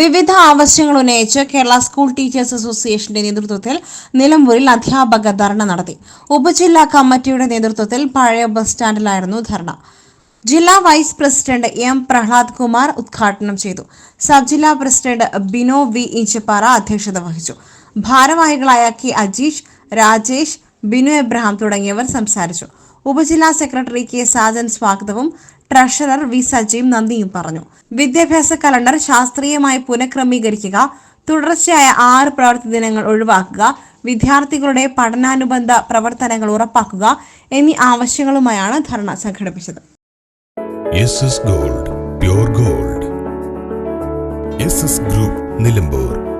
വിവിധ ആവശ്യങ്ങൾ ഉന്നയിച്ച് കേരള സ്കൂൾ ടീച്ചേഴ്സ് അസോസിയേഷന്റെ നേതൃത്വത്തിൽ നിലമ്പൂരിൽ അധ്യാപക ധർണ നടത്തി. ഉപജില്ലാ കമ്മിറ്റിയുടെ നേതൃത്വത്തിൽ പഴയ ബസ് സ്റ്റാൻഡിലായിരുന്നു ധർണ. ജില്ലാ vice president M Prahlad Kumar ഉദ്ഘാടനം ചെയ്തു. സബ് ജില്ലാ പ്രസിഡന്റ് ബിനോ വി ഈച്ചപ്പാറ അധ്യക്ഷത വഹിച്ചു. ഭാരവാഹികളായ കെ അജീഷ് രാജേഷ് ബിനു എബ്രഹാം തുടങ്ങിയവർ സംസാരിച്ചു. ഉപജില്ലാ സെക്രട്ടറി കെ സാജൻ സ്വാഗതവും ട്രഷറർ വി സജീവ് നന്ദിയും പറഞ്ഞു. വിദ്യാഭ്യാസ കലണ്ടർ ശാസ്ത്രീയമായി പുനഃക്രമീകരിക്കുക തുടർച്ചയായ ആറ് പ്രവൃത്തി ദിനങ്ങൾ ഒഴിവാക്കുക വിദ്യാർത്ഥികളുടെ പഠനാനുബന്ധ പ്രവർത്തനങ്ങൾ ഉറപ്പാക്കുക എന്നീ ആവശ്യങ്ങളുമായാണ് ധർണ സംഘടിപ്പിച്ചത്. Gold gold. ഗ്രൂപ്പ് നിലമ്പൂർ.